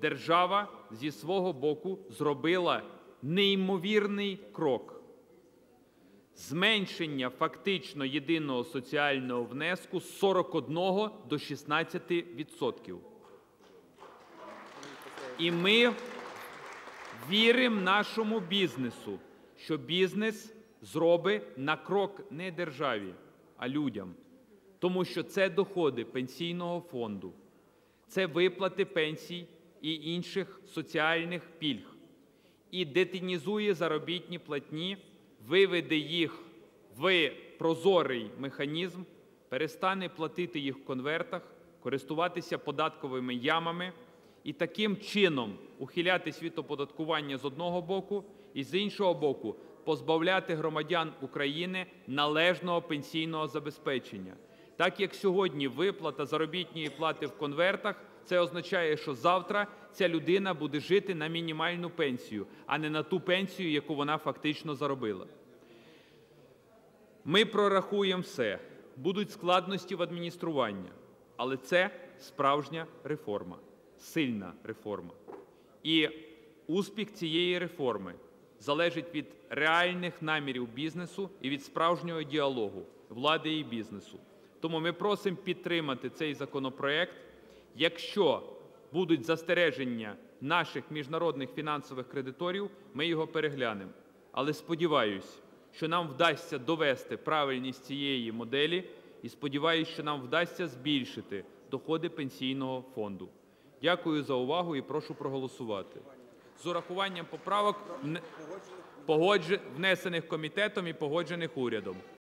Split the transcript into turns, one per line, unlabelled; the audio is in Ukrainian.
держава зі свого боку зробила неймовірний крок зменшення фактично єдиного соціального внеску з 41 до 16 відсотків. І ми віримо нашому бізнесу, що бізнес зробить на крок не державі, а людям, тому що це доходи пенсійного фонду, це виплати пенсій і інших соціальних пільг, і детінізує заробітні платні, виведе їх в прозорий механізм, перестане платити їх в конвертах, користуватися податковими ямами і таким чином ухилятись від оподаткування з одного боку, і з іншого боку позбавляти громадян України належного пенсійного забезпечення. Так як сьогодні виплата заробітної плати в конвертах, це означає, що завтра ця людина буде жити на мінімальну пенсію, а не на ту пенсію, яку вона фактично заробила. Ми прорахуємо все. Будуть складності в адмініструванні, але це справжня реформа, сильна реформа. І успіх цієї реформи залежить від реальних намірів бізнесу і від справжнього діалогу влади і бізнесу. Тому ми просимо підтримати цей законопроект. Якщо будуть застереження наших міжнародних фінансових кредиторів, ми його переглянемо. Але сподіваюсь, що нам вдасться довести правильність цієї моделі, і сподіваюсь, що нам вдасться збільшити доходи пенсійного фонду. Дякую за увагу і прошу проголосувати. З урахуванням поправок, вне- внесених комітетом і погоджених урядом.